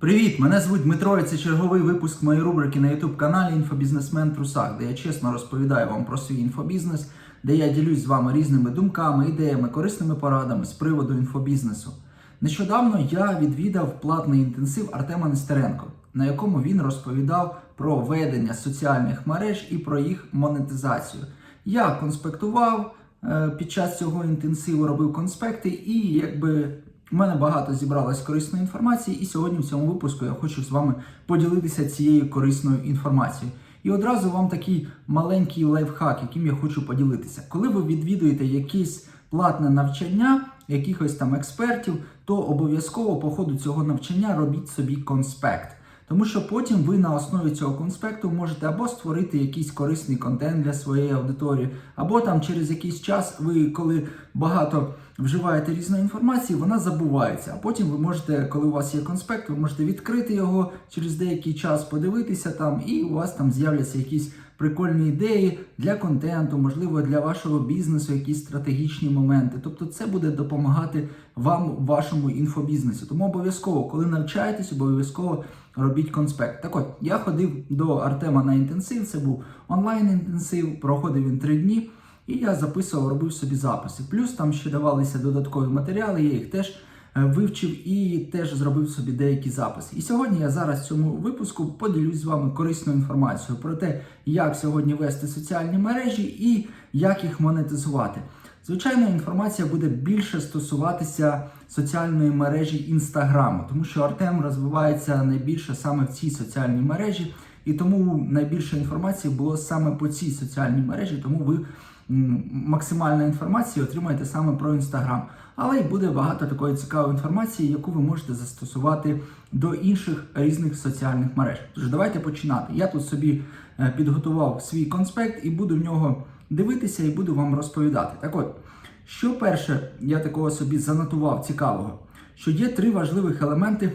Привіт! Мене звуть Дмитро. і Це черговий випуск моєї рубрики на youtube каналі Інфобізнесмен Трусак, де я чесно розповідаю вам про свій інфобізнес, де я ділюсь з вами різними думками, ідеями, корисними порадами з приводу інфобізнесу. Нещодавно я відвідав платний інтенсив Артема Нестеренко, на якому він розповідав про ведення соціальних мереж і про їх монетизацію. Я конспектував е, під час цього інтенсиву, робив конспекти, і якби у мене багато зібралось корисної інформації, і сьогодні в цьому випуску я хочу з вами поділитися цією корисною інформацією. І одразу вам такий маленький лайфхак, яким я хочу поділитися. Коли ви відвідуєте якесь платне навчання якихось там експертів, то обов'язково по ходу цього навчання робіть собі конспект. Тому що потім ви на основі цього конспекту можете або створити якийсь корисний контент для своєї аудиторії, або там через якийсь час ви, коли багато вживаєте різної інформації, вона забувається. А потім ви можете, коли у вас є конспект, ви можете відкрити його через деякий час, подивитися там, і у вас там з'являться якісь прикольні ідеї для контенту, можливо, для вашого бізнесу, якісь стратегічні моменти. Тобто, це буде допомагати вам в вашому інфобізнесі. Тому обов'язково, коли навчаєтесь, обов'язково робіть конспект. Так от, я ходив до Артема на інтенсив, це був онлайн-інтенсив, проходив він три дні. І я записував, робив собі записи. Плюс там ще давалися додаткові матеріали, я їх теж вивчив і теж зробив собі деякі записи. І сьогодні я зараз в цьому випуску поділюсь з вами корисною інформацією про те, як сьогодні вести соціальні мережі і як їх монетизувати. Звичайно, інформація буде більше стосуватися соціальної мережі Інстаграму, тому що Артем розвивається найбільше саме в цій соціальній мережі, і тому найбільше інформації було саме по цій соціальній мережі, тому ви м, максимальної інформації отримаєте саме про Інстаграм. Але й буде багато такої цікавої інформації, яку ви можете застосувати до інших різних соціальних мереж. Тож давайте починати. Я тут собі е, підготував свій конспект і буду в нього дивитися і буду вам розповідати. Так от, що перше, я такого собі занотував цікавого, що є три важливих елементи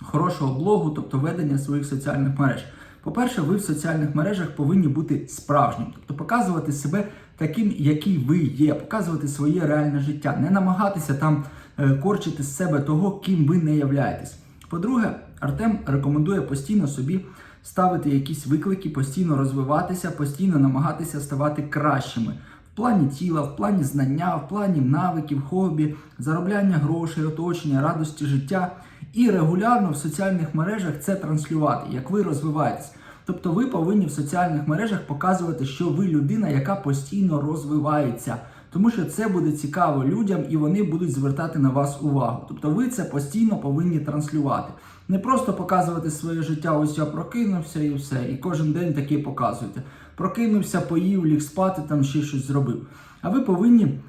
хорошого блогу, тобто ведення своїх соціальних мереж. По-перше, ви в соціальних мережах повинні бути справжнім, тобто показувати себе таким, який ви є, показувати своє реальне життя, не намагатися там е, корчити з себе того, ким ви не являєтесь. По-друге, Артем рекомендує постійно собі ставити якісь виклики, постійно розвиватися, постійно намагатися ставати кращими в плані тіла, в плані знання, в плані навиків, хобі, заробляння грошей, оточення, радості життя. І регулярно в соціальних мережах це транслювати, як ви розвиваєтесь. Тобто ви повинні в соціальних мережах показувати, що ви людина, яка постійно розвивається. Тому що це буде цікаво людям і вони будуть звертати на вас увагу. Тобто ви це постійно повинні транслювати. Не просто показувати своє життя, ось я прокинувся і все. І кожен день таке показуєте. Прокинувся, поїв, ліг спати, там ще щось зробив. А ви повинні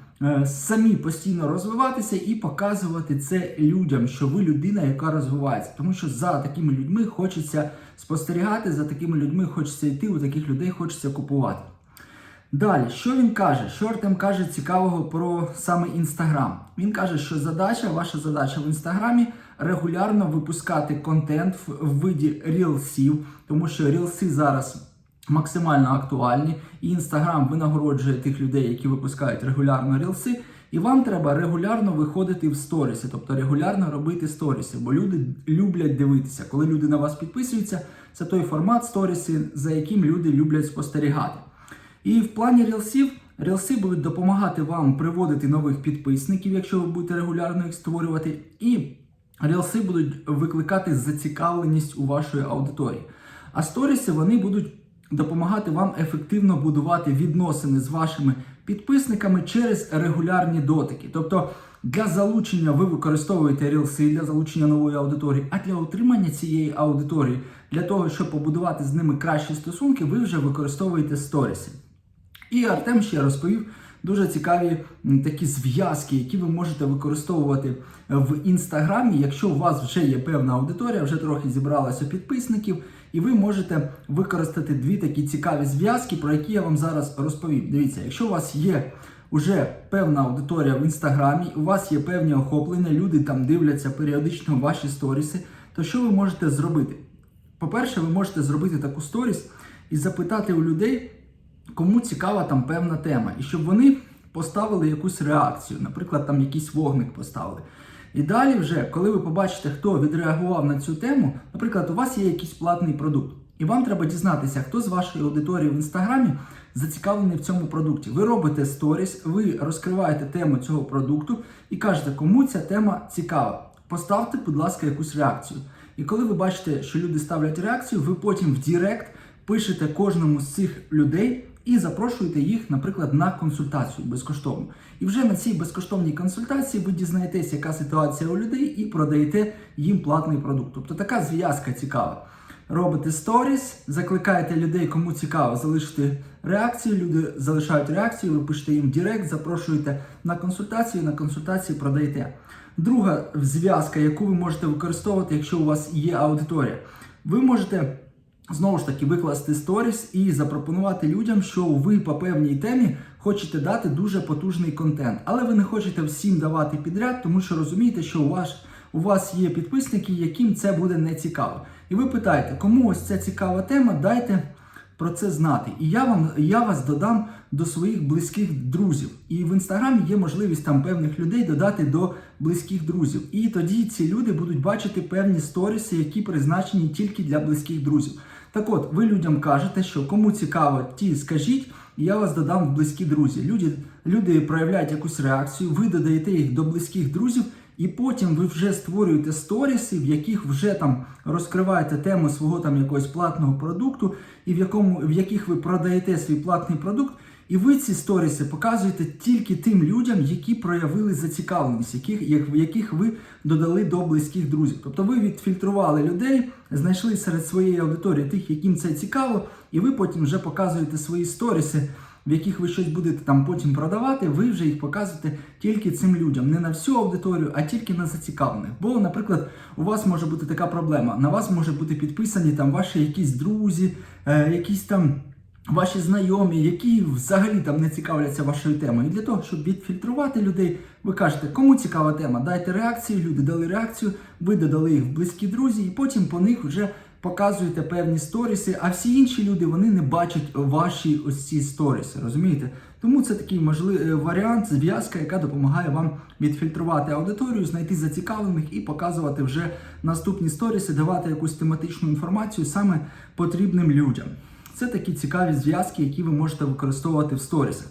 самі постійно розвиватися і показувати це людям, що ви людина, яка розвивається. Тому що за такими людьми хочеться спостерігати, за такими людьми хочеться йти, у таких людей хочеться купувати. Далі, що він каже? Що Артем каже цікавого про саме Інстаграм? Він каже, що задача, ваша задача в інстаграмі регулярно випускати контент в в виді рілсів, тому що рілси зараз максимально актуальні, і інстаграм винагороджує тих людей, які випускають регулярно рілси. І вам треба регулярно виходити в сторіси, тобто регулярно робити сторіси, бо люди люблять дивитися. Коли люди на вас підписуються, це той формат сторіси, за яким люди люблять спостерігати. І в плані рілсів рілси будуть допомагати вам приводити нових підписників, якщо ви будете регулярно їх створювати, і рілси будуть викликати зацікавленість у вашої аудиторії. А сторіси вони будуть допомагати вам ефективно будувати відносини з вашими підписниками через регулярні дотики. Тобто для залучення ви використовуєте рілси для залучення нової аудиторії, а для отримання цієї аудиторії, для того, щоб побудувати з ними кращі стосунки, ви вже використовуєте сторіси. І Артем ще розповів дуже цікаві такі зв'язки, які ви можете використовувати в інстаграмі, якщо у вас вже є певна аудиторія, вже трохи зібралося підписників, і ви можете використати дві такі цікаві зв'язки, про які я вам зараз розповім. Дивіться, якщо у вас є уже певна аудиторія в інстаграмі, у вас є певні охоплення, люди там дивляться періодично ваші сторіси, то що ви можете зробити? По-перше, ви можете зробити таку сторіс і запитати у людей, кому цікава там певна тема, і щоб вони поставили якусь реакцію, наприклад, там якийсь вогник поставили. І далі, вже, коли ви побачите, хто відреагував на цю тему, наприклад, у вас є якийсь платний продукт, і вам треба дізнатися, хто з вашої аудиторії в інстаграмі зацікавлений в цьому продукті. Ви робите сторіс, ви розкриваєте тему цього продукту і кажете, кому ця тема цікава. Поставте, будь ласка, якусь реакцію. І коли ви бачите, що люди ставлять реакцію, ви потім в Дірект пишете кожному з цих людей і запрошуєте їх, наприклад, на консультацію безкоштовно. І вже на цій безкоштовній консультації ви дізнаєтесь, яка ситуація у людей, і продаєте їм платний продукт. Тобто така зв'язка цікава. Робите сторіс, закликаєте людей, кому цікаво, залишити реакцію. Люди залишають реакцію, ви пишете їм Директ, запрошуєте на консультацію, на консультації продаєте. Друга зв'язка, яку ви можете використовувати, якщо у вас є аудиторія, ви можете знову ж таки викласти сторіс і запропонувати людям, що ви по певній темі хочете дати дуже потужний контент, але ви не хочете всім давати підряд, тому що розумієте, що у вас, у вас є підписники, яким це буде не цікаво. І ви питаєте, кому ось ця цікава тема, дайте про це знати. І я вам я вас додам до своїх близьких друзів. І в інстаграмі є можливість там певних людей додати до близьких друзів. І тоді ці люди будуть бачити певні сторіси, які призначені тільки для близьких друзів. Так от, ви людям кажете, що кому цікаво, ті скажіть, і я вас додам в близькі друзі. Люди, люди проявляють якусь реакцію, ви додаєте їх до близьких друзів. І потім ви вже створюєте сторіси, в яких вже там розкриваєте тему свого там якогось платного продукту, і в якому в яких ви продаєте свій платний продукт. І ви ці сторіси показуєте тільки тим людям, які проявили зацікавленість, яких яких ви додали до близьких друзів. Тобто ви відфільтрували людей, знайшли серед своєї аудиторії тих, яким це цікаво, і ви потім вже показуєте свої сторіси в яких ви щось будете там потім продавати, ви вже їх показуєте тільки цим людям, не на всю аудиторію, а тільки на зацікавлених. Бо, наприклад, у вас може бути така проблема: на вас може бути підписані там ваші якісь друзі, е, якісь там. Ваші знайомі, які взагалі там не цікавляться вашою темою. І для того, щоб відфільтрувати людей, ви кажете, кому цікава тема, дайте реакцію, люди дали реакцію, ви додали їх в близькі друзі, і потім по них вже показуєте певні сторіси, а всі інші люди вони не бачать ваші ось ці сторіси. Розумієте? Тому це такий можливий варіант, зв'язка, яка допомагає вам відфільтрувати аудиторію, знайти зацікавлених і показувати вже наступні сторіси, давати якусь тематичну інформацію саме потрібним людям. Це такі цікаві зв'язки, які ви можете використовувати в сторісах.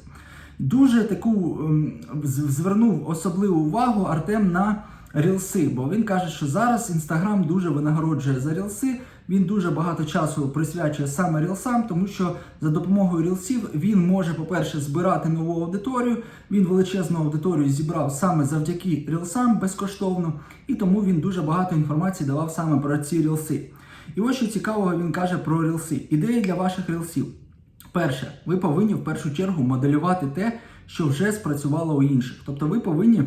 Дуже таку ем, звернув особливу увагу Артем на рілси, бо він каже, що зараз Інстаграм дуже винагороджує за рілси. Він дуже багато часу присвячує саме рілсам, тому що за допомогою рілсів він може, по-перше, збирати нову аудиторію. Він величезну аудиторію зібрав саме завдяки рілсам безкоштовно, і тому він дуже багато інформації давав саме про ці рілси. І ось що цікавого він каже про рілси. Ідеї для ваших рілсів. Перше, ви повинні в першу чергу моделювати те, що вже спрацювало у інших. Тобто ви повинні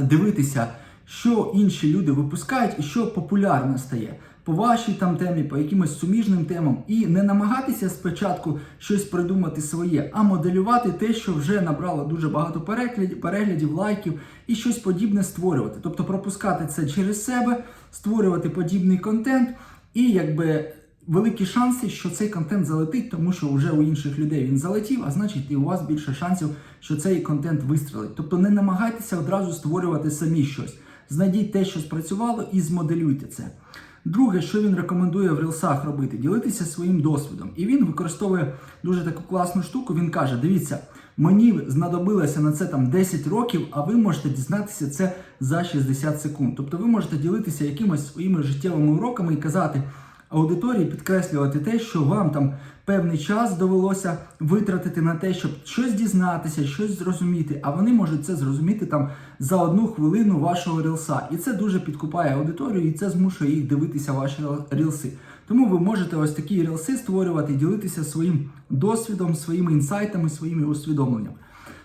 дивитися, що інші люди випускають і що популярно стає по вашій там темі, по якимось суміжним темам, і не намагатися спочатку щось придумати своє, а моделювати те, що вже набрало дуже багато переглядів, переглядів, лайків і щось подібне створювати. Тобто пропускати це через себе, створювати подібний контент і якби. Великі шанси, що цей контент залетить, тому що вже у інших людей він залетів, а значить, і у вас більше шансів, що цей контент вистрелить. Тобто не намагайтеся одразу створювати самі щось. Знайдіть те, що спрацювало, і змоделюйте це. Друге, що він рекомендує в рілсах робити, ділитися своїм досвідом. І він використовує дуже таку класну штуку. Він каже: Дивіться, мені знадобилося на це там 10 років, а ви можете дізнатися це за 60 секунд. Тобто ви можете ділитися якимись своїми життєвими уроками і казати аудиторії підкреслювати те, що вам там певний час довелося витратити на те, щоб щось дізнатися, щось зрозуміти, а вони можуть це зрозуміти там за одну хвилину вашого рілса. І це дуже підкупає аудиторію, і це змушує їх дивитися ваші рілси. Тому ви можете ось такі рілси створювати, ділитися своїм досвідом, своїми інсайтами, своїми усвідомленнями.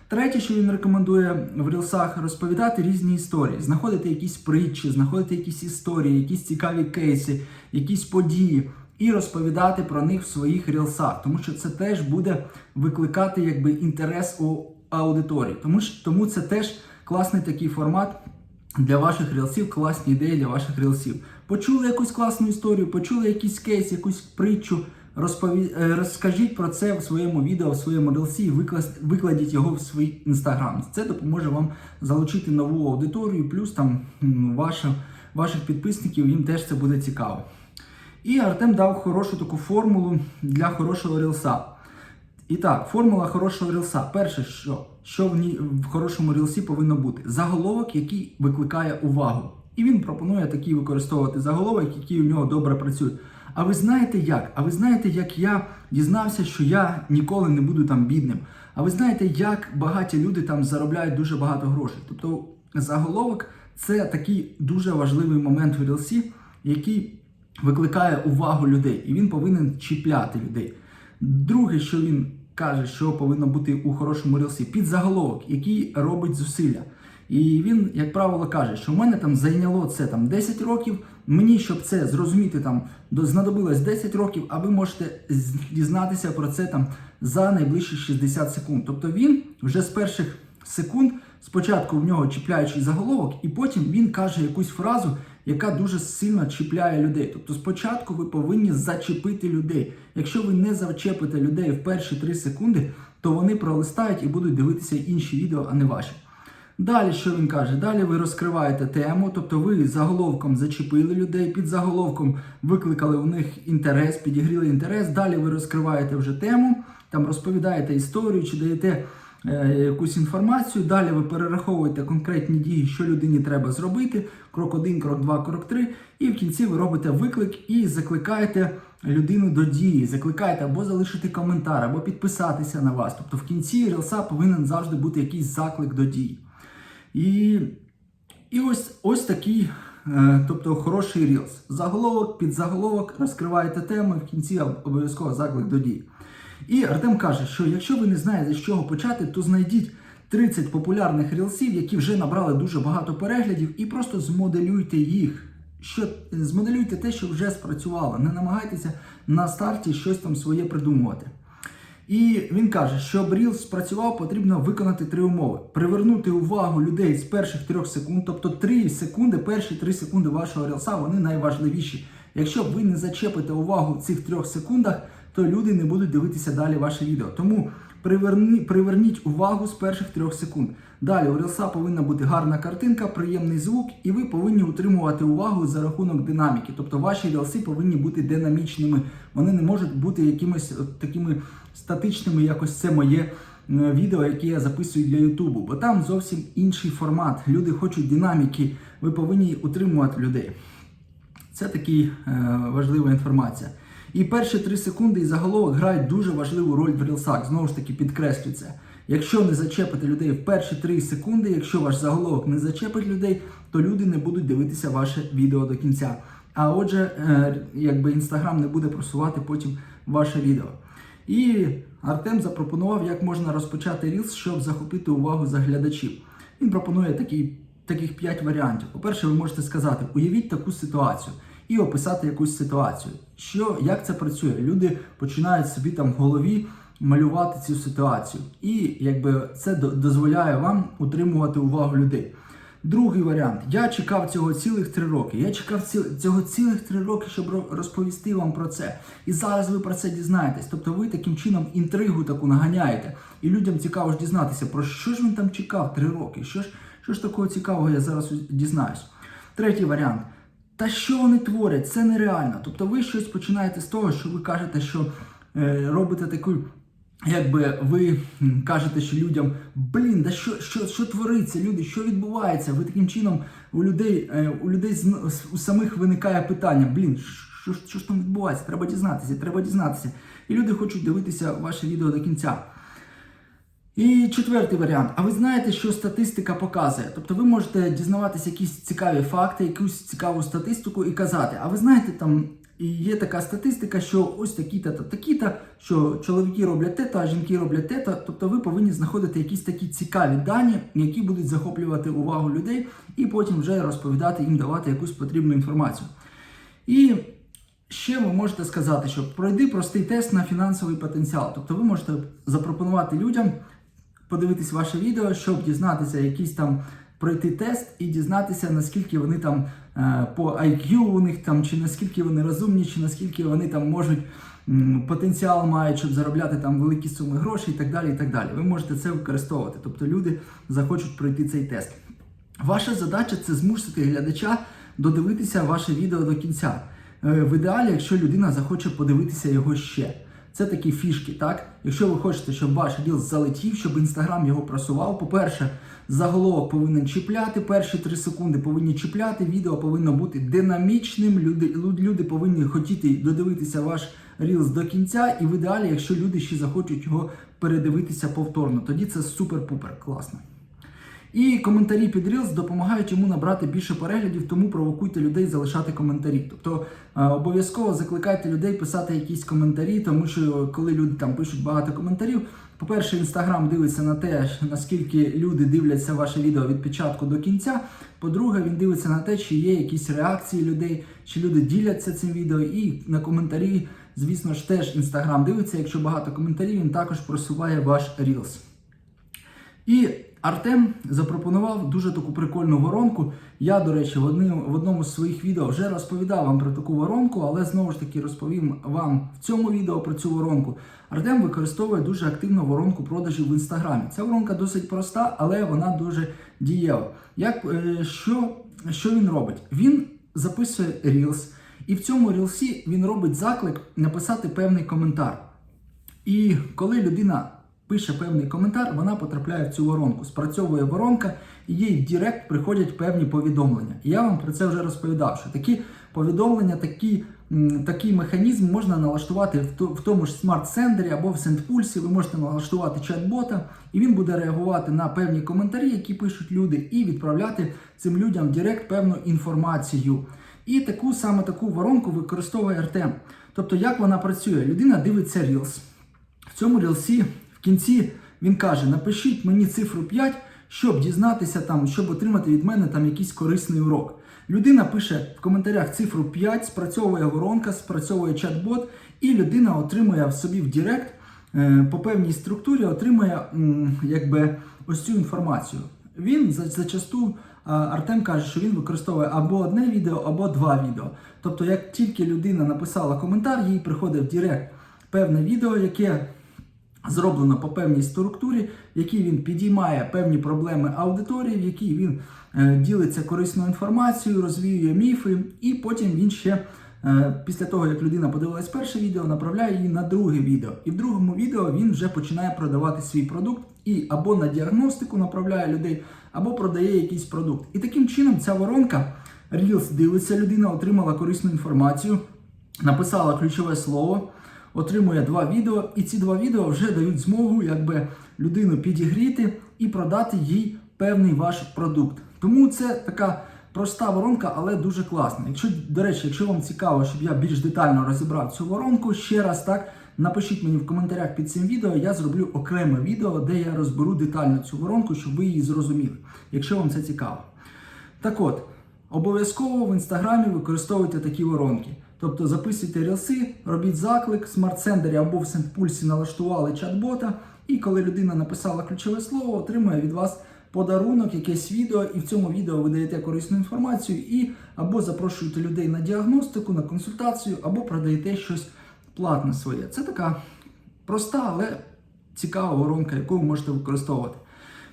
Третє, що він рекомендує в рілсах, розповідати різні історії, знаходити якісь притчі, знаходити якісь історії, якісь цікаві кейси, якісь події, і розповідати про них в своїх рілсах, тому що це теж буде викликати якби інтерес у аудиторії. Тому що тому це теж класний такий формат. Для ваших рілсів класні ідеї для ваших рілсів. Почули якусь класну історію, почули якийсь кейс, якусь притчу, розпові... е, розкажіть про це в своєму відео, в своєму рілсі і викладіть його в свій інстаграм. Це допоможе вам залучити нову аудиторію, плюс там ваша, ваших підписників їм теж це буде цікаво. І Артем дав хорошу таку формулу для хорошого рілса. І так, формула хорошого рілса. Перше, що, що в, ній, в хорошому рілсі повинно бути? Заголовок, який викликає увагу. І він пропонує такий використовувати заголовок, який у нього добре працює. А ви знаєте як? А ви знаєте, як я дізнався, що я ніколи не буду там бідним. А ви знаєте, як багаті люди там заробляють дуже багато грошей. Тобто заголовок це такий дуже важливий момент в рілсі, який викликає увагу людей, і він повинен чіпляти людей. Друге, що він каже, що повинно бути у хорошому рілсі, підзаголовок, який робить зусилля. І він, як правило, каже, що в мене там зайняло це там 10 років. Мені, щоб це зрозуміти, там до- знадобилось 10 років, а ви можете дізнатися про це там за найближчі 60 секунд. Тобто він вже з перших секунд спочатку в нього чіпляючий заголовок, і потім він каже якусь фразу, яка дуже сильно чіпляє людей. Тобто, спочатку ви повинні зачепити людей. Якщо ви не зачепите людей в перші 3 секунди, то вони пролистають і будуть дивитися інші відео, а не ваші. Далі, що він каже? Далі ви розкриваєте тему, тобто ви заголовком зачепили людей, під заголовком викликали у них інтерес, підігріли інтерес. Далі ви розкриваєте вже тему, там розповідаєте історію чи даєте е, якусь інформацію. Далі ви перераховуєте конкретні дії, що людині треба зробити. Крок 1, крок 2, крок 3. І в кінці ви робите виклик і закликаєте людину до дії. Закликаєте або залишити коментар, або підписатися на вас. Тобто в кінці рілса повинен завжди бути якийсь заклик до дії. І, і ось, ось такий, е, тобто хороший рілс. Заголовок, підзаголовок, розкриваєте тему, в кінці об- обов'язково заклик до дії. І Артем каже, що якщо ви не знаєте, з чого почати, то знайдіть 30 популярних рілсів, які вже набрали дуже багато переглядів, і просто змоделюйте їх. Що змоделюйте те, що вже спрацювало. Не намагайтеся на старті щось там своє придумувати. І він каже, щоб Reels спрацював, потрібно виконати три умови: привернути увагу людей з перших трьох секунд, тобто 3 секунди, перші 3 секунди вашого рілса, вони найважливіші. Якщо ви не зачепите увагу в цих трьох секундах, то люди не будуть дивитися далі ваше відео. Тому приверні, приверніть увагу з перших трьох секунд. Далі у рілса повинна бути гарна картинка, приємний звук, і ви повинні утримувати увагу за рахунок динаміки. Тобто ваші рілси повинні бути динамічними. Вони не можуть бути якимись такими статичними, якось це моє е, відео, яке я записую для Ютубу. Бо там зовсім інший формат. Люди хочуть динаміки. Ви повинні утримувати людей. Це такий е, важлива інформація. І перші 3 секунди і заголовок грають дуже важливу роль в рілсах. Знову ж таки, підкреслю це. Якщо не зачепити людей в перші 3 секунди, якщо ваш заголовок не зачепить людей, то люди не будуть дивитися ваше відео до кінця. А отже, е, якби інстаграм не буде просувати потім ваше відео. І Артем запропонував, як можна розпочати рілс, щоб захопити увагу заглядачів. Він пропонує такий, таких 5 варіантів. По-перше, ви можете сказати, уявіть таку ситуацію і описати якусь ситуацію. Що, як це працює? Люди починають собі там в голові малювати цю ситуацію. І якби це до- дозволяє вам утримувати увагу людей. Другий варіант. Я чекав цього цілих три роки. Я чекав цього цілих три роки, щоб розповісти вам про це. І зараз ви про це дізнаєтесь. Тобто ви таким чином інтригу таку наганяєте. І людям цікаво ж дізнатися, про що ж він там чекав три роки. Що ж, що ж такого цікавого я зараз дізнаюсь. Третій варіант. Та що вони творять? Це нереально. Тобто ви щось починаєте з того, що ви кажете, що е, робите таку. Якби ви кажете, що людям блін, да що, що, що твориться, люди, що відбувається? Ви таким чином у людей е, у людей у самих виникає питання: блін, що, що ж там відбувається? Треба дізнатися, треба дізнатися. І люди хочуть дивитися ваше відео до кінця. І четвертий варіант. А ви знаєте, що статистика показує? Тобто ви можете дізнаватися якісь цікаві факти, якусь цікаву статистику і казати, а ви знаєте, там і є така статистика, що ось такі-та та такі-та, що чоловіки роблять те, а жінки роблять те. та Тобто ви повинні знаходити якісь такі цікаві дані, які будуть захоплювати увагу людей, і потім вже розповідати їм, давати якусь потрібну інформацію. І ще ви можете сказати, що пройди простий тест на фінансовий потенціал. Тобто ви можете запропонувати людям подивитись ваше відео, щоб дізнатися якийсь там пройти тест і дізнатися, наскільки вони там по IQ у них там, чи наскільки вони розумні, чи наскільки вони там можуть потенціал мають, щоб заробляти там великі суми грошей і так далі. і так далі. Ви можете це використовувати. Тобто люди захочуть пройти цей тест. Ваша задача це змусити глядача додивитися ваше відео до кінця. Е, В ідеалі, якщо людина захоче подивитися його ще. Це такі фішки, так? Якщо ви хочете, щоб ваш рілс залетів, щоб інстаграм його просував, по-перше, заголовок повинен чіпляти, перші 3 секунди повинні чіпляти, відео повинно бути динамічним, люди, люди повинні хотіти додивитися ваш рілс до кінця, і в ідеалі, якщо люди ще захочуть його передивитися повторно, тоді це супер-пупер класно. І коментарі під Reels допомагають йому набрати більше переглядів, тому провокуйте людей залишати коментарі. Тобто е, обов'язково закликайте людей писати якісь коментарі, тому що коли люди там пишуть багато коментарів, по-перше, інстаграм дивиться на те, наскільки люди дивляться ваше відео від початку до кінця. По-друге, він дивиться на те, чи є якісь реакції людей, чи люди діляться цим відео, і на коментарі, звісно ж, теж інстаграм дивиться. Якщо багато коментарів, він також просуває ваш Reels. І Артем запропонував дуже таку прикольну воронку. Я, до речі, в, одним, в одному з своїх відео вже розповідав вам про таку воронку, але знову ж таки розповім вам в цьому відео про цю воронку. Артем використовує дуже активно воронку продажів в інстаграмі. Ця воронка досить проста, але вона дуже дієва. Як, е, що, що він робить? Він записує Reels, і в цьому Reels він робить заклик написати певний коментар. І коли людина пише певний коментар, вона потрапляє в цю воронку. Спрацьовує воронка, і їй в Директ приходять певні повідомлення. І я вам про це вже розповідав, що такі повідомлення, такі, такий механізм можна налаштувати в, тому ж смарт-сендері або в сендпульсі. Ви можете налаштувати чат-бота, і він буде реагувати на певні коментарі, які пишуть люди, і відправляти цим людям в Директ певну інформацію. І таку саме таку воронку використовує Артем. Тобто, як вона працює? Людина дивиться Reels. В цьому рілсі в кінці він каже: напишіть мені цифру 5, щоб дізнатися там, щоб отримати від мене там якийсь корисний урок. Людина пише в коментарях цифру 5, спрацьовує воронка, спрацьовує чат-бот, і людина отримує в собі в Директ е, по певній структурі, отримує якби ось цю інформацію. Він зачасту Артем каже, що він використовує або одне відео, або два відео. Тобто, як тільки людина написала коментар, їй приходить в Директ певне відео, яке зроблено по певній структурі, в якій він підіймає певні проблеми аудиторії, в якій він е, ділиться корисною інформацією, розвіює міфи, і потім він ще. е, Після того, як людина подивилась перше відео, направляє її на друге відео. І в другому відео він вже починає продавати свій продукт і або на діагностику направляє людей, або продає якийсь продукт. І таким чином ця воронка Reels дивиться, людина отримала корисну інформацію, написала ключове слово, отримує два відео, і ці два відео вже дають змогу якби людину підігріти і продати їй певний ваш продукт. Тому це така проста воронка, але дуже класна. Якщо, до речі, якщо вам цікаво, щоб я більш детально розібрав цю воронку, ще раз так. Напишіть мені в коментарях під цим відео, я зроблю окреме відео, де я розберу детально цю воронку, щоб ви її зрозуміли, якщо вам це цікаво. Так от, обов'язково в інстаграмі використовуйте такі воронки. Тобто записуйте рілси, робіть заклик, в смарт-сендері або в сендпульсі налаштували чат-бота, і коли людина написала ключове слово, отримує від вас подарунок, якесь відео, і в цьому відео ви даєте корисну інформацію, і або запрошуєте людей на діагностику, на консультацію, або продаєте щось платне своє. Це така проста, але цікава воронка, яку ви можете використовувати.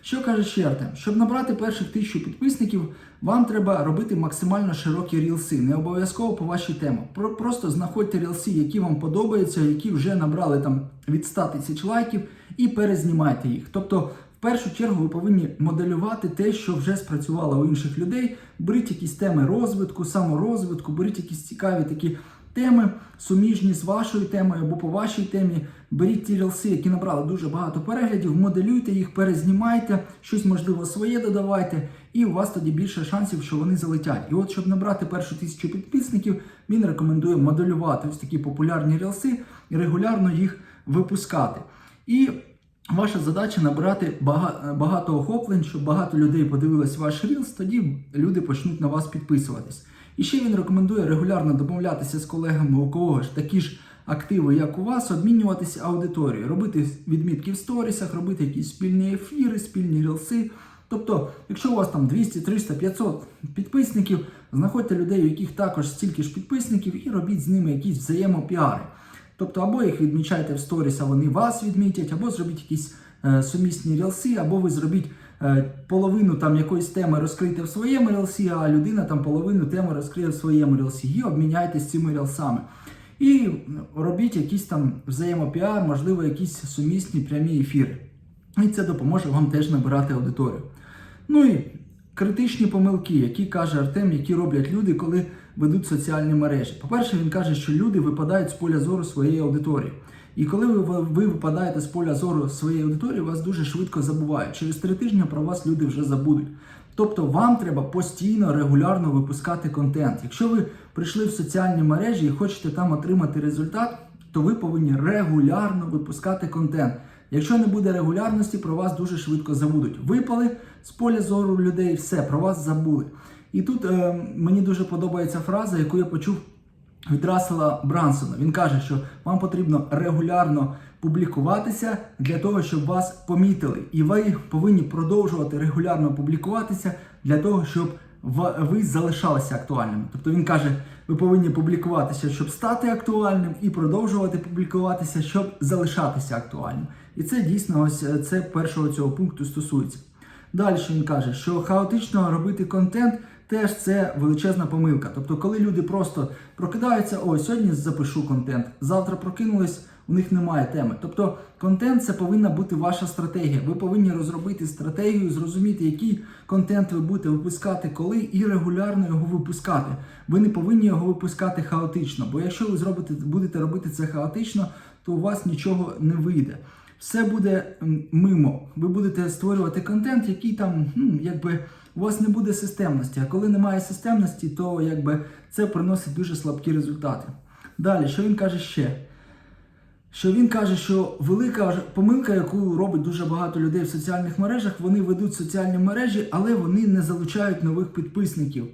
Що каже ще? Щоб набрати перших тисячу підписників, вам треба робити максимально широкі рілси, не обов'язково по вашій темі. Просто знаходьте рілси, які вам подобаються, які вже набрали там від 100 тисяч лайків, і перезнімайте їх. Тобто, в першу чергу, ви повинні моделювати те, що вже спрацювало у інших людей. Беріть якісь теми розвитку, саморозвитку, беріть якісь цікаві такі теми, суміжні з вашою темою або по вашій темі. Беріть ті рілси, які набрали дуже багато переглядів, моделюйте їх, перезнімайте, щось можливо своє додавайте, і у вас тоді більше шансів, що вони залетять. І от, щоб набрати першу тисячу підписників, він рекомендує моделювати ось такі популярні рілси і регулярно їх випускати. І Ваша задача набрати багато охоплень, щоб багато людей подивилось ваш рілс, тоді люди почнуть на вас підписуватись. І ще він рекомендує регулярно домовлятися з колегами, у кого ж такі ж активи, як у вас, обмінюватися аудиторією, робити відмітки в сторісах, робити якісь спільні ефіри, спільні рілси. Тобто, якщо у вас там 200, 300, 500 підписників, знаходьте людей, у яких також стільки ж підписників, і робіть з ними якісь взаємопіари. Тобто, або їх відмічайте в сторіс, а вони вас відмітять, або зробіть якісь е, сумісні рілси, або ви зробіть половину там якоїсь теми розкрийте в своєму рілсі, а людина там половину теми розкриє в своєму рілсі. І обміняйтесь цими рілсами. І робіть якийсь там взаємопіар, можливо, якісь сумісні прямі ефіри. І це допоможе вам теж набирати аудиторію. Ну і критичні помилки, які каже Артем, які роблять люди, коли ведуть соціальні мережі. По-перше, він каже, що люди випадають з поля зору своєї аудиторії. І коли ви, ви, ви випадаєте з поля зору своєї аудиторії, вас дуже швидко забувають. Через три тижні про вас люди вже забудуть. Тобто вам треба постійно, регулярно випускати контент. Якщо ви прийшли в соціальні мережі і хочете там отримати результат, то ви повинні регулярно випускати контент. Якщо не буде регулярності, про вас дуже швидко забудуть. Випали з поля зору людей, все, про вас забули. І тут е, мені дуже подобається фраза, яку я почув від Рассела Брансона. Він каже, що вам потрібно регулярно публікуватися для того, щоб вас помітили. І ви повинні продовжувати регулярно публікуватися для того, щоб ви залишалися актуальними. Тобто він каже, ви повинні публікуватися, щоб стати актуальним, і продовжувати публікуватися, щоб залишатися актуальним. І це дійсно ось е, це першого цього пункту стосується. Далі він каже, що хаотично робити контент теж це величезна помилка. Тобто, коли люди просто прокидаються, ой, сьогодні запишу контент, завтра прокинулись, у них немає теми. Тобто, контент це повинна бути ваша стратегія. Ви повинні розробити стратегію, зрозуміти, який контент ви будете випускати, коли і регулярно його випускати. Ви не повинні його випускати хаотично, бо якщо ви зробите, будете робити це хаотично, то у вас нічого не вийде все буде мимо. Ви будете створювати контент, який там, м, якби у вас не буде системності. А коли немає системності, то якби це приносить дуже слабкі результати. Далі, що він каже ще? Що він каже, що велика помилка, яку робить дуже багато людей в соціальних мережах, вони ведуть соціальні мережі, але вони не залучають нових підписників.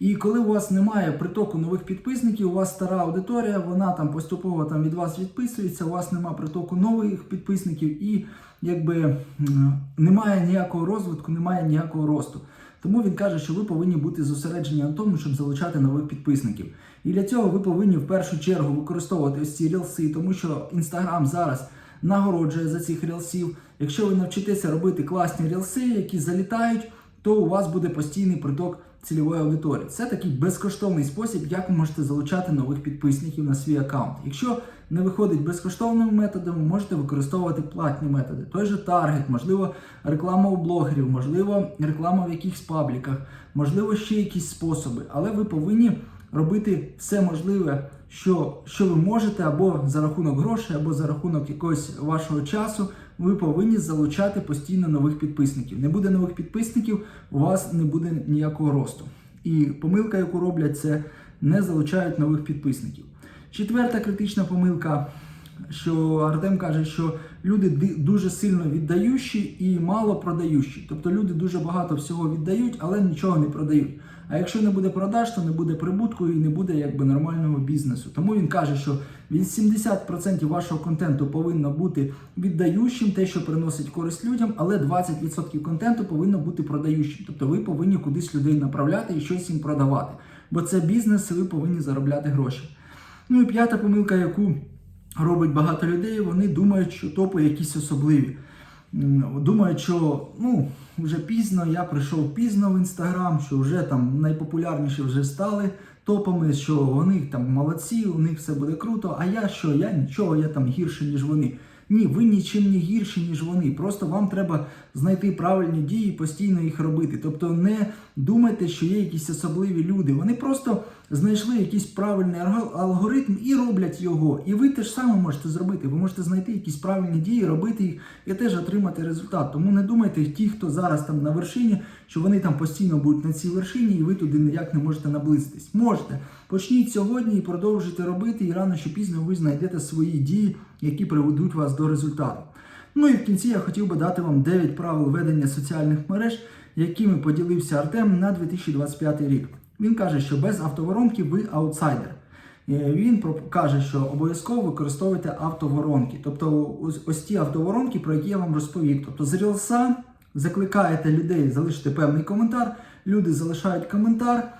І коли у вас немає притоку нових підписників, у вас стара аудиторія, вона там поступово там від вас відписується, у вас немає притоку нових підписників і якби немає ніякого розвитку, немає ніякого росту. Тому він каже, що ви повинні бути зосереджені на тому, щоб залучати нових підписників. І для цього ви повинні в першу чергу використовувати ось ці рілси, тому що Інстаграм зараз нагороджує за цих рілсів. Якщо ви навчитеся робити класні рілси, які залітають, то у вас буде постійний приток цільової аудиторії. Це такий безкоштовний спосіб, як ви можете залучати нових підписників на свій аккаунт. Якщо не виходить безкоштовними методами, можете використовувати платні методи. Той же таргет, можливо, реклама у блогерів, можливо, реклама в якихось пабліках, можливо, ще якісь способи. Але ви повинні робити все можливе, що, що ви можете, або за рахунок грошей, або за рахунок якогось вашого часу. Ви повинні залучати постійно нових підписників. Не буде нових підписників, у вас не буде ніякого росту. І помилка, яку роблять, це не залучають нових підписників. Четверта критична помилка, що Артем каже, що люди дуже сильно віддаючі і мало продаючі. Тобто люди дуже багато всього віддають, але нічого не продають. А якщо не буде продаж, то не буде прибутку і не буде якби нормального бізнесу. Тому він каже, що від 70% вашого контенту повинно бути віддаючим, те, що приносить користь людям, але 20% контенту повинно бути продаючим. Тобто ви повинні кудись людей направляти і щось їм продавати. Бо це бізнес, і ви повинні заробляти гроші. Ну і п'ята помилка, яку робить багато людей, вони думають, що топи якісь особливі. Думають, що ну, вже пізно, я прийшов пізно в інстаграм, що вже там найпопулярніші вже стали топами, що вони там молодці, у них все буде круто. А я що? Я нічого, я там гірше, ніж вони. Ні, ви нічим не гірші, ніж вони. Просто вам треба знайти правильні дії і постійно їх робити. Тобто не думайте, що є якісь особливі люди. Вони просто знайшли якийсь правильний алгоритм і роблять його. І ви те ж саме можете зробити. Ви можете знайти якісь правильні дії, робити їх і теж отримати результат. Тому не думайте, ті, хто зараз там на вершині, що вони там постійно будуть на цій вершині, і ви туди ніяк не можете наблизитись. Можете. Почніть сьогодні і продовжуйте робити, і рано чи пізно ви знайдете свої дії, які приведуть вас до результату. Ну і в кінці я хотів би дати вам 9 правил ведення соціальних мереж, якими поділився Артем на 2025 рік. Він каже, що без автоворонки ви аутсайдер. Е, Він каже, що обов'язково використовуйте автоворонки. Тобто ось, ось ті автоворонки, про які я вам розповів. Тобто з рілса закликаєте людей залишити певний коментар, люди залишають коментар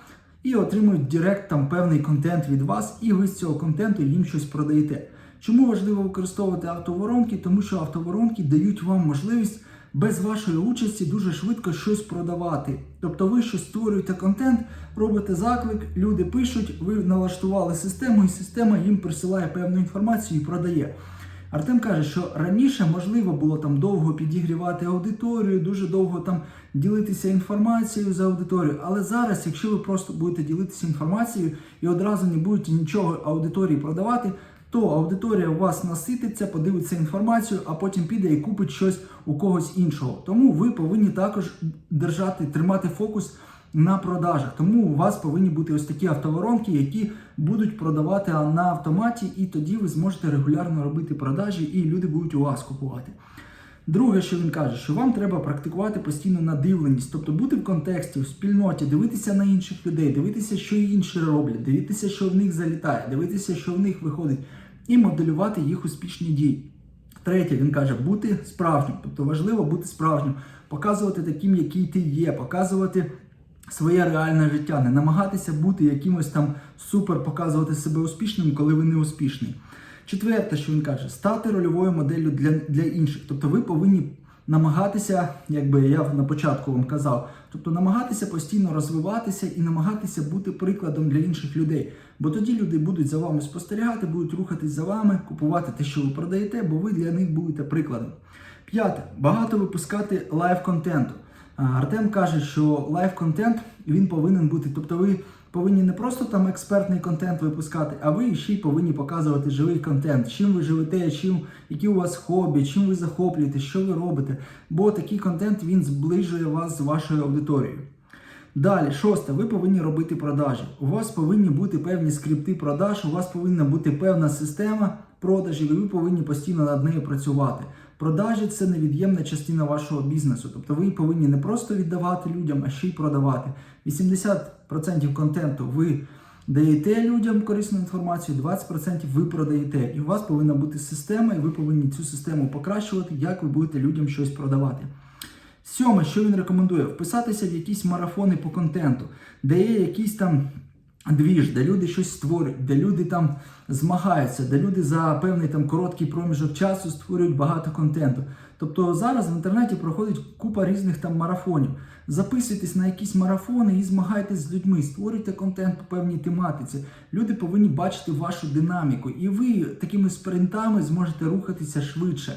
і отримують директ там певний контент від вас, і ви з цього контенту їм щось продаєте. Чому важливо використовувати автоворонки? Тому що автоворонки дають вам можливість без вашої участі дуже швидко щось продавати. Тобто ви щось створюєте контент, робите заклик, люди пишуть, ви налаштували систему, і система їм присилає певну інформацію і продає. Артем каже, що раніше можливо було там довго підігрівати аудиторію, дуже довго там ділитися інформацією за аудиторію. Але зараз, якщо ви просто будете ділитися інформацією і одразу не будете нічого аудиторії продавати, то аудиторія у вас насититься, подивиться інформацію, а потім піде і купить щось у когось іншого. Тому ви повинні також держати, тримати фокус на продажах. Тому у вас повинні бути ось такі автоворонки, які будуть продавати на автоматі, і тоді ви зможете регулярно робити продажі, і люди будуть у вас купувати. Друге, що він каже, що вам треба практикувати постійно надивленість, тобто бути в контексті, в спільноті, дивитися на інших людей, дивитися, що інші роблять, дивитися, що в них залітає, дивитися, що в них виходить, і моделювати їх успішні дії. Третє, він каже, бути справжнім, тобто важливо бути справжнім, показувати таким, який ти є, показувати своє реальне життя, не намагатися бути якимось там супер, показувати себе успішним, коли ви не успішний. Четверте, що він каже, стати рольовою моделлю для, для інших. Тобто ви повинні намагатися, якби я на початку вам казав, тобто намагатися постійно розвиватися і намагатися бути прикладом для інших людей. Бо тоді люди будуть за вами спостерігати, будуть рухатись за вами, купувати те, що ви продаєте, бо ви для них будете прикладом. П'яте, багато випускати лайв-контенту. Артем каже, що лайв-контент він повинен бути. Тобто ви повинні не просто там експертний контент випускати, а ви ще й повинні показувати живий контент, чим ви живете, чим, які у вас хобі, чим ви захоплюєте, що ви робите. Бо такий контент він зближує вас з вашою аудиторією. Далі, шосте, ви повинні робити продажі. У вас повинні бути певні скрипти продаж, у вас повинна бути певна система продажів, і ви повинні постійно над нею працювати. Продажі це невід'ємна частина вашого бізнесу. Тобто ви повинні не просто віддавати людям, а ще й продавати. 80% контенту ви даєте людям корисну інформацію, 20% ви продаєте. І у вас повинна бути система, і ви повинні цю систему покращувати, як ви будете людям щось продавати. Сьоме, що він рекомендує, вписатися в якісь марафони по контенту, де є якісь там двіж, де люди щось створюють, де люди там змагаються, де люди за певний там короткий проміжок часу створюють багато контенту. Тобто зараз в інтернеті проходить купа різних там марафонів. Записуйтесь на якісь марафони і змагайтесь з людьми, створюйте контент по певній тематиці. Люди повинні бачити вашу динаміку, і ви такими спринтами зможете рухатися швидше.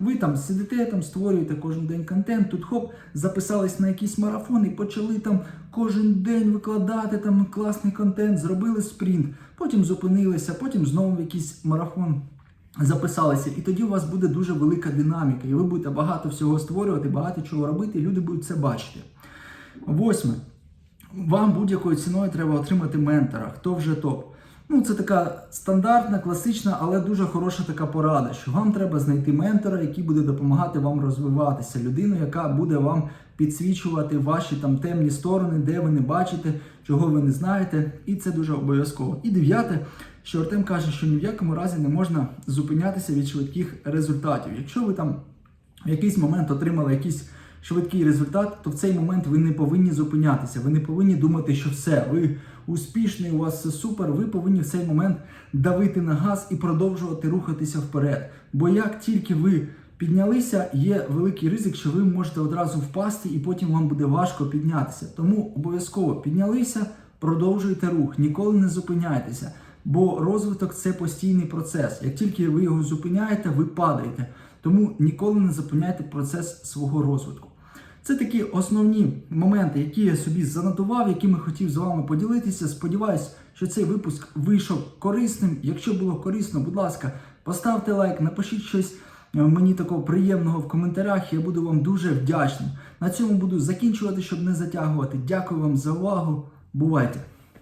Ви там сидите, там створюєте кожен день контент, тут хоп, записались на якийсь марафон і почали там кожен день викладати там класний контент, зробили спринт, потім зупинилися, потім знову в якийсь марафон записалися. І тоді у вас буде дуже велика динаміка, і ви будете багато всього створювати, багато чого робити, і люди будуть це бачити. Восьме. Вам будь-якою ціною треба отримати ментора, хто вже топ. Ну, це така стандартна, класична, але дуже хороша така порада, що вам треба знайти ментора, який буде допомагати вам розвиватися, людину, яка буде вам підсвічувати ваші там темні сторони, де ви не бачите, чого ви не знаєте, і це дуже обов'язково. І дев'яте, що Артем каже, що ні в якому разі не можна зупинятися від швидких результатів. Якщо ви там в якийсь момент отримали якийсь швидкий результат, то в цей момент ви не повинні зупинятися. Ви не повинні думати, що все, ви успішний, у вас все супер. Ви повинні в цей момент давити на газ і продовжувати рухатися вперед. Бо як тільки ви піднялися, є великий ризик, що ви можете одразу впасти, і потім вам буде важко піднятися. Тому обов'язково піднялися, продовжуйте рух, ніколи не зупиняйтеся. Бо розвиток це постійний процес. Як тільки ви його зупиняєте, ви падаєте. Тому ніколи не зупиняйте процес свого розвитку. Це такі основні моменти, які я собі занотував, якими хотів з вами поділитися. Сподіваюсь, що цей випуск вийшов корисним. Якщо було корисно, будь ласка, поставте лайк, напишіть щось е, мені такого приємного в коментарях. Я буду вам дуже вдячним. На цьому буду закінчувати, щоб не затягувати. Дякую вам за увагу. Бувайте!